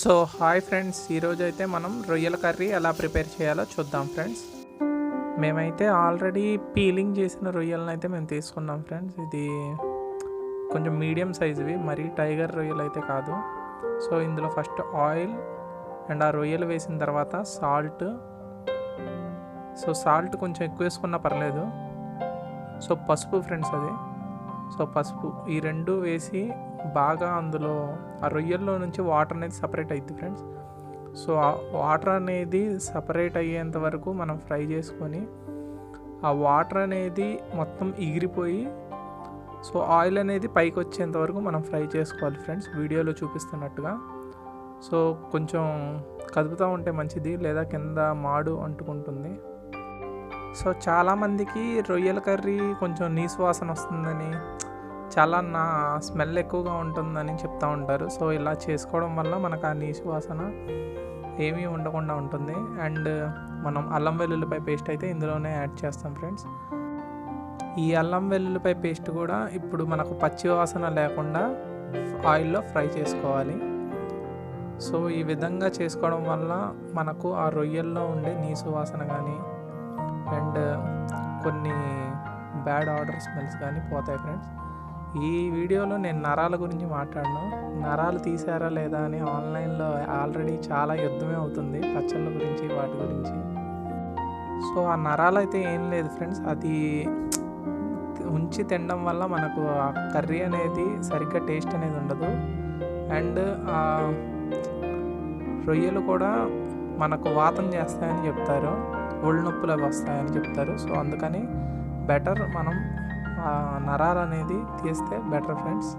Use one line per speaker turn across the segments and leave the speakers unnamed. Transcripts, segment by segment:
So hi friends ఈరోజు అయితే మనం రొయ్యల కర్రీ ఎలా ప్రిపేర్ చేయాలో చూద్దాం ఫ్రెండ్స్. మేమైతే ఆల్రెడీ పీలింగ్ చేసిన రొయ్యలను అయితే మేము తీసుకున్నాం ఫ్రెండ్స్. ఇది కొంచెం మీడియం సైజువి మరీ టైగర్ రొయ్యలు అయితే కాదు. సో ఇందులో ఫస్ట్ ఆయిల్ అండ్ ఆ రొయ్యలు వేసిన తర్వాత సాల్ట్. సో సాల్ట్ కొంచెం ఎక్కువ వేసుకున్నా పర్లేదు. సో పసుపు ఫ్రెండ్స్ అది. సో పసుపు ఈ రెండు వేసి బాగా అందులో ఆ రొయ్యల్లో నుంచి వాటర్ అనేది సపరేట్ అవుతుంది ఫ్రెండ్స్ సో ఆ వాటర్ అనేది సపరేట్ అయ్యేంత వరకు మనం ఫ్రై చేసుకొని ఆ వాటర్ అనేది మొత్తం ఎగిరిపోయి సో ఆయిల్ అనేది పైకి వచ్చేంత వరకు మనం ఫ్రై చేసుకోవాలి ఫ్రెండ్స్ వీడియోలో చూపిస్తున్నట్టుగా. సో కొంచెం కదుపుతూ ఉంటే మంచిది లేదా కింద మాడు అంటుకుంటుంది. సో చాలామందికి రొయ్యల కర్రీ కొంచెం నీసు వాసన వస్తుందని చాలా నా స్మెల్ ఎక్కువగా ఉంటుందని చెప్తూ ఉంటారు. సో ఇలా చేసుకోవడం వల్ల మనకు ఆ నీసు వాసన ఏమీ ఉండకుండా ఉంటుంది. అండ్ మనం అల్లం వెల్లుల్లిపాయ పేస్ట్ అయితే ఇందులోనే యాడ్ చేస్తాం ఫ్రెండ్స్. ఈ అల్లం వెల్లుల్లిపాయ పేస్ట్ కూడా ఇప్పుడు మనకు పచ్చి వాసన లేకుండా ఆయిల్లో ఫ్రై చేసుకోవాలి. సో ఈ విధంగా చేసుకోవడం వల్ల మనకు ఆ రొయ్యల్లో ఉండే నీసు వాసన కానీ అండ్ కొన్ని బ్యాడ్ ఆర్డర్ స్మెల్స్ కానీ పోతాయి ఫ్రెండ్స్. ఈ వీడియోలో నేను నరాల గురించి మాట్లాడను. నరాలు తీసారా లేదా అని ఆన్లైన్లో ఆల్రెడీ చాలా యుద్ధమే అవుతుంది పచ్చళ్ళ గురించి వాటి గురించి. సో ఆ నరాలు అయితే ఏం లేదు ఫ్రెండ్స్. అది ఉంచి తినడం వల్ల మనకు ఆ కర్రీ అనేది సరిగ్గా టేస్ట్ అనేది ఉండదు. అండ్ ఆ రొయ్యలు కూడా మనకు వాతం చేస్తాయని చెప్తారు. ఒళ్ళు నొప్పులు అవి వస్తాయని చెప్తారు. సో అందుకని బెటర్ మనం నరాలు అనేది తీస్తే బెటర్ ఫ్రెండ్స్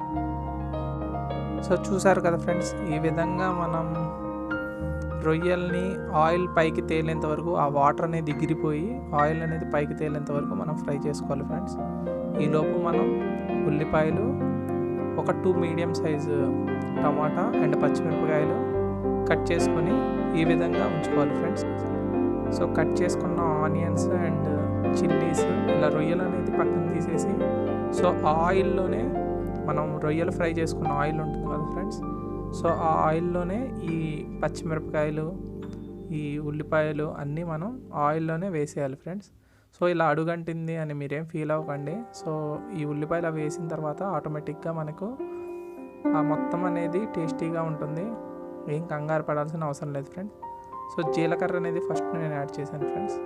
సో చూసారు కదా ఫ్రెండ్స్ ఈ విధంగా మనం రొయ్యల్ని ఆయిల్ పైకి తేలేంత వరకు ఆ వాటర్ అనేది ఎగిరిపోయి ఆయిల్ అనేది పైకి తేలేంత వరకు మనం ఫ్రై చేసుకోవాలి ఫ్రెండ్స్ ఈలోపు మనం ఉల్లిపాయలు ఒక two medium size tomato and పచ్చిమిరపకాయలు కట్ చేసుకొని ఈ విధంగా ఉంచుకోవాలి ఫ్రెండ్స్ సో కట్ చేసుకున్న ఆనియన్స్ అండ్ చిల్లీస్ ఇలా రొయ్యలు అనేది పక్కన తీసేసి సో ఆ ఆయిల్లోనే మనం రొయ్యలు ఫ్రై చేసుకున్న ఆయిల్ ఉంటుంది కదా ఫ్రెండ్స్? సో ఆ ఆయిల్లోనే ఈ పచ్చిమిరపకాయలు ఈ ఉల్లిపాయలు అన్నీ మనం ఆయిల్లోనే వేసేయాలి ఫ్రెండ్స్. సో ఇలా అడుగంటింది అని మీరేం ఫీల్ అవ్వకండి. సో ఈ ఉల్లిపాయలు అవి వేసిన తర్వాత ఆటోమేటిక్గా మనకు ఆ మొత్తం అనేది టేస్టీగా ఉంటుంది. ఏం కంగారు పడాల్సిన అవసరం లేదు ఫ్రెండ్స్. సో జీలకర్ర అనేది ఫస్ట్ నేను యాడ్ చేశాను ఫ్రెండ్స్.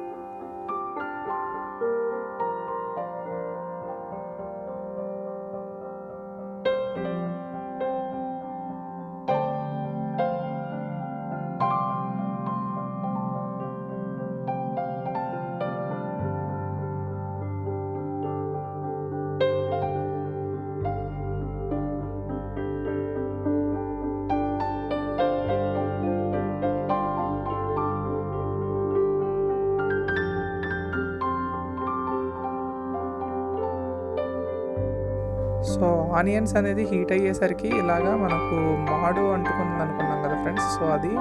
సో ఆనియన్స్ అనేది హీట్ అయ్యేసరికి ఇలాగా మనకు మాడు అంటుకుంది అనుకున్నాం కదా ఫ్రెండ్స్. సో అది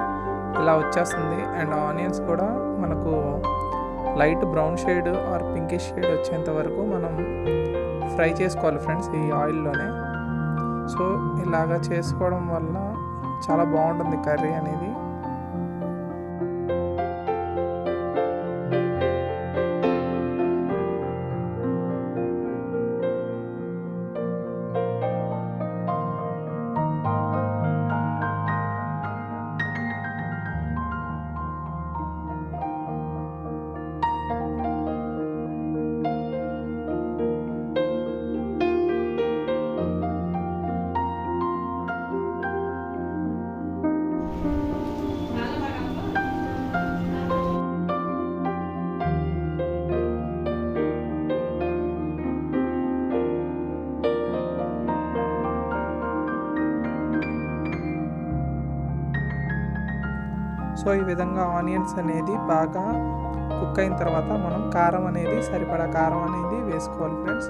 ఇలా వచ్చేస్తుంది. అండ్ ఆనియన్స్ కూడా మనకు light brown shade or pinkish shade వచ్చేంత వరకు మనం ఫ్రై చేసుకోవాలి ఫ్రెండ్స్ ఈ ఆయిల్లోనే. సో ఇలాగా చేసుకోవడం వల్ల చాలా బాగుంటుంది కర్రీ అనేది. సో ఈ విధంగా ఆనియన్స్ అనేది బాగా కుక్ అయిన తర్వాత మనం కారం అనేది సరిపడా కారం అనేది వేసుకోవాలి ఫ్రెండ్స్.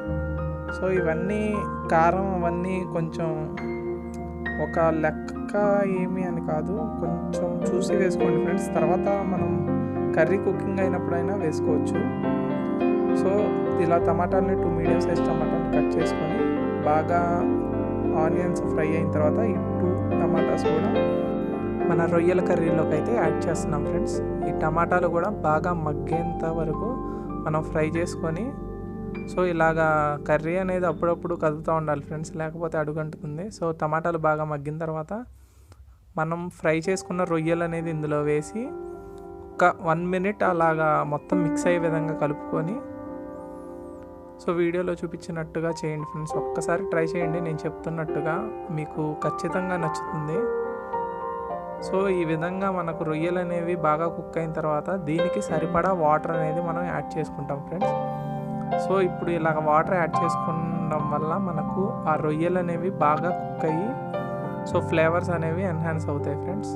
సో ఇవన్నీ కారం అవన్నీ కొంచెం ఒక లెక్క ఏమి అని కాదు కొంచెం చూసి వేసుకోండి ఫ్రెండ్స్. తర్వాత మనం కర్రీ కుకింగ్ అయినప్పుడైనా వేసుకోవచ్చు. సో ఇలా టమాటాలని టూ మీడియం సైజ్ టమాటాలు కట్ చేసుకొని బాగా ఆనియన్స్ ఫ్రై అయిన తర్వాత ఈ టూ టమాటాస్ కూడా మన రొయ్యల కర్రీలోకి అయితే యాడ్ చేస్తున్నాం ఫ్రెండ్స్. ఈ టమాటాలు కూడా బాగా మగ్గేంత వరకు మనం ఫ్రై చేసుకొని సో ఇలాగా కర్రీ అనేది అప్పుడప్పుడు కదులుతూ ఉండాలి ఫ్రెండ్స్ లేకపోతే అడుగంటుతుంది సో టమాటాలు బాగా మగ్గిన తర్వాత మనం ఫ్రై చేసుకున్న రొయ్యలు అనేది ఇందులో వేసి ఒక వన్ మినిట్ అలాగా మొత్తం మిక్స్ అయ్యే విధంగా కలుపుకొని సో వీడియోలో చూపించినట్టుగా చేయండి ఫ్రెండ్స్. ఒక్కసారి ట్రై చేయండి నేను చెప్తున్నట్టుగా మీకు ఖచ్చితంగా నచ్చుతుంది. సో ఈ విధంగా మనకు రొయ్యలు అనేవి బాగా కుక్ అయిన తర్వాత దీనికి సరిపడా వాటర్ అనేది మనం యాడ్ చేసుకుంటాం ఫ్రెండ్స్ సో ఇప్పుడు ఇలాగ వాటర్ యాడ్ చేసుకోవడం వల్ల మనకు ఆ రొయ్యలు అనేవి బాగా కుక్ అయ్యి సో ఫ్లేవర్స్ అనేవి ఎన్హాన్స్ అవుతాయి ఫ్రెండ్స్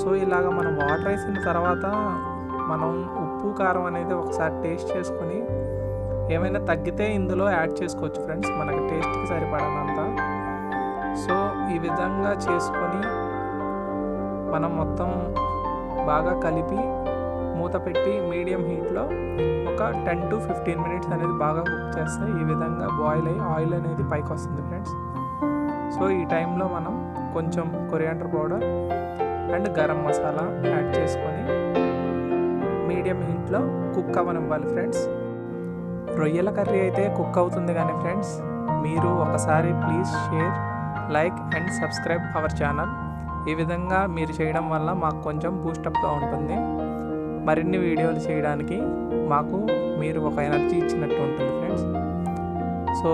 సో ఇలాగ మనం వాటర్ వేసిన తర్వాత మనం ఉప్పు కారం అనేది ఒకసారి టేస్ట్ చేసుకొని ఏమైనా తగ్గితే ఇందులో యాడ్ చేసుకోవచ్చు ఫ్రెండ్స్. మనకి టేస్ట్కి సరిపడనంత. సో ఈ విధంగా చేసుకొని మనం మొత్తం బాగా కలిపి మూత పెట్టి మీడియం హీట్లో ఒక టెన్ టు ఫిఫ్టీన్ మినిట్స్ అనేది బాగా కుక్ చేస్తే ఈ విధంగా బాయిల్ అయ్యి ఆయిల్ అనేది పైకి వస్తుంది ఫ్రెండ్స్. సో ఈ టైంలో మనం కొంచెం coriander powder and garam masala add చేసుకొని మీడియం హీట్లో కుక్ అవ్వనివ్వాలి ఫ్రెండ్స్. రొయ్యల కర్రీ అయితే కుక్ అవుతుంది కానీ ఫ్రెండ్స్ మీరు ఒకసారి please share like and subscribe our channel. ఈ విధంగా మీరు చేయడం వల్ల మాకు కొంచెం బూస్టప్గా ఉంటుంది. మరిన్ని వీడియోలు చేయడానికి మాకు మీరు ఒక ఎనర్జీ ఇచ్చినట్టు ఉంటుంది ఫ్రెండ్స్. సో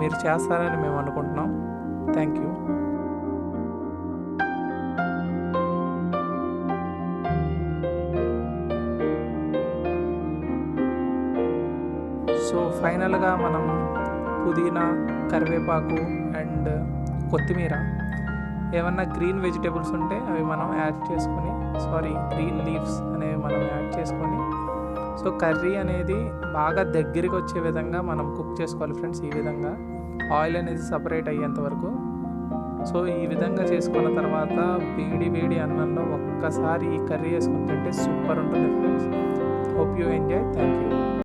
మీరు చేస్తారని మేము అనుకుంటున్నాం. Thank you. ఫైనల్గా మనం పుదీనా కరివేపాకు అండ్ కొత్తిమీర ఏమన్నా గ్రీన్ వెజిటేబుల్స్ ఉంటే అవి మనం యాడ్ చేసుకొని సారీ గ్రీన్ లీవ్స్ అనేవి మనం యాడ్ చేసుకొని సో కర్రీ అనేది బాగా దగ్గరికి వచ్చే విధంగా మనం కుక్ చేసుకోవాలి ఫ్రెండ్స్ ఈ విధంగా. ఆయిల్ అనేది సపరేట్ అయ్యేంత వరకు. సో ఈ విధంగా చేసుకున్న తర్వాత వేడి వేడి అన్నంలో ఒక్కసారి ఈ కర్రీ వేసుకుని తింటే సూపర్ ఉంటుంది friends. Hope you enjoy thank you